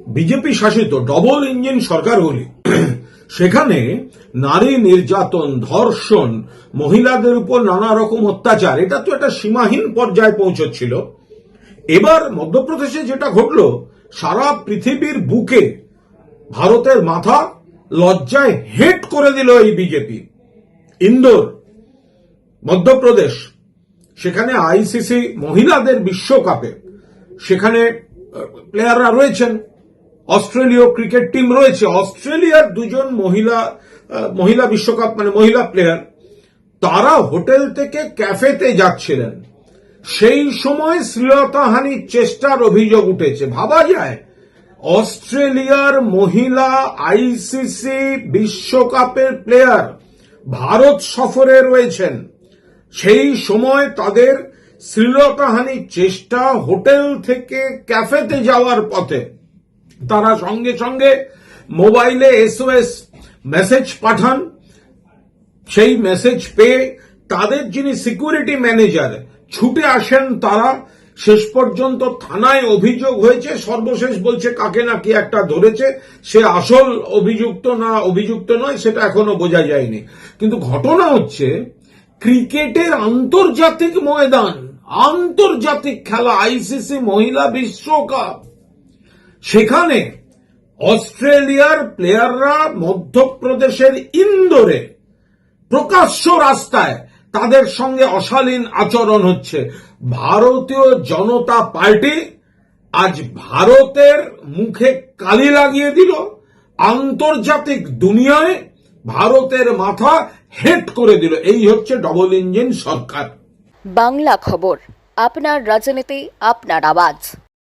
BJP শাসিত double engine সরকারগুলি সেখানে নারী নির্যাতন, ধর্ষণ, মহিলাদের উপর নানা রকম অত্যাচার, এটা তো একটা সীমাহীন পর্যায়ে পৌঁছচ্ছিল। এবার মধ্যপ্রদেশে যেটা ঘটল, সারা পৃথিবীর বুকে ভারতের মাথা লজ্জায় হেট করে দিল এই বিজেপি। ইন্দোর, মধ্যপ্রদেশ, সেখানে আইসিসি মহিলাদের বিশ্বকাপে, সেখানে প্লেয়াররা রয়েছেন। অস্ট্রেলীয় ক্রিকেট টিম রয়েছে। অস্ট্রেলিয়ার দুজন মহিলা মহিলা বিশ্বকাপ মানে মহিলা প্লেয়ার তারা হোটেল থেকে ক্যাফেতে যাচ্ছিলেন। সেই সময় শ্লীলতাহানির চেষ্টার অভিযোগ উঠেছে। ভাবা যায়, অস্ট্রেলিয়ার মহিলা আইসিসি বিশ্বকাপের প্লেয়ার ভারত সফরে রয়েছেন। সেই সময় তাদের শ্লীলতাহানির চেষ্টা হোটেল থেকে ক্যাফেতে যাওয়ার পথে তারা সঙ্গে সঙ্গে মোবাইলে এসওএস মেসেজ পাঠান। সেই মেসেজ পেয়ে তাদের যিনি সিকিউরিটি ম্যানেজার ছুটে আসেন তারা, শেষ পর্যন্ত থানায় অভিযোগ হয়েছে, সর্বশেষ বলছে কাকে না কি একটা ধরেছে, সে আসল অভিযুক্ত না অভিযুক্ত নয়, সেটা এখনও বোঝা যায়নি। কিন্তু ঘটনা হচ্ছে, ক্রিকেটের আন্তর্জাতিক ময়দান, আন্তর্জাতিক খেলা, আইসিসি মহিলা বিশ্বকাপ সেখানে অস্ট্রেলিয়ার প্লেয়াররা মধ্যপ্রদেশের ইন্দোরে প্রকাশ্য রাস্তায় তাদের সঙ্গে অশালীন আচরণ হচ্ছে। ভারতীয় জনতা পার্টি আজ ভারতের মুখে কালি লাগিয়ে দিল। আন্তর্জাতিক দুনিয়ায় ভারতের মাথা হেট করে দিল। এই হচ্ছে ডবল ইঞ্জিন সরকার। বাংলা খবর, আপনার রাজনীতি, আপনার আওয়াজ।